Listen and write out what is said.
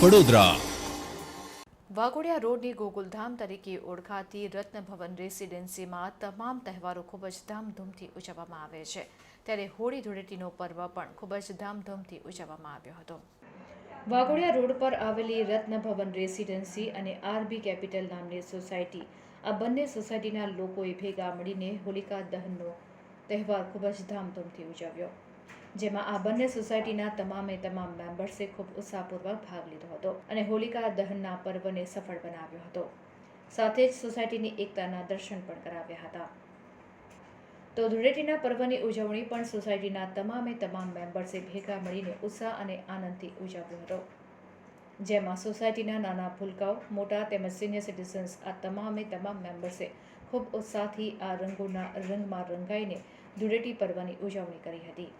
વડોદરા વાઘોડિયા રોડની ગોકુલધામ તરીકે ઓળખાતી રત્નભવન રેસિડેન્સીમાં તમામ તહેવારો ખૂબ જ ધામધૂમથી ઉજવવામાં આવે છે. ત્યારે હોળી ધૂળેટીનો પર્વ પણ ખૂબ જ ધામધૂમથી ઉજવવામાં આવ્યો હતો. વાઘોડિયા રોડ પર આવેલી રત્નભવન રેસિડેન્સી અને આરબી કેપિટલ નામની સોસાયટી, આ બંને સોસાયટીના લોકોએ ભેગા મળીને હોલિકા દહનનો તહેવાર ખૂબ જ ધામધૂમથી ઉજવ્યો. જેમાં આ બંને સોસાયટીના તમામે તમામ મેમ્બર્સે ખૂબ ઉત્સાહપૂર્વક ભાગ લીધો હતો અને હોલિકા દહનના પર્વને સફળ બનાવ્યો હતો. સાથે જ સોસાયટીની એકતાના દર્શન પણ કરાવ્યા હતા. તો ધૂળેટીના પર્વની ઉજવણી પણ સોસાયટીના તમામે તમામ મેમ્બર્સે ભેગા મળીને ઉત્સાહ અને આનંદથી ઉજવ્યો હતો. જેમાં સોસાયટીના નાના ભૂલકાઓ, મોટા તેમજ સિનિયર સિટીઝન્સ આ તમામે તમામ મેમ્બર્સે ખૂબ ઉત્સાહથી આ રંગોના રંગમાં રંગાઈને ધૂળેટી પર્વની ઉજવણી કરી હતી.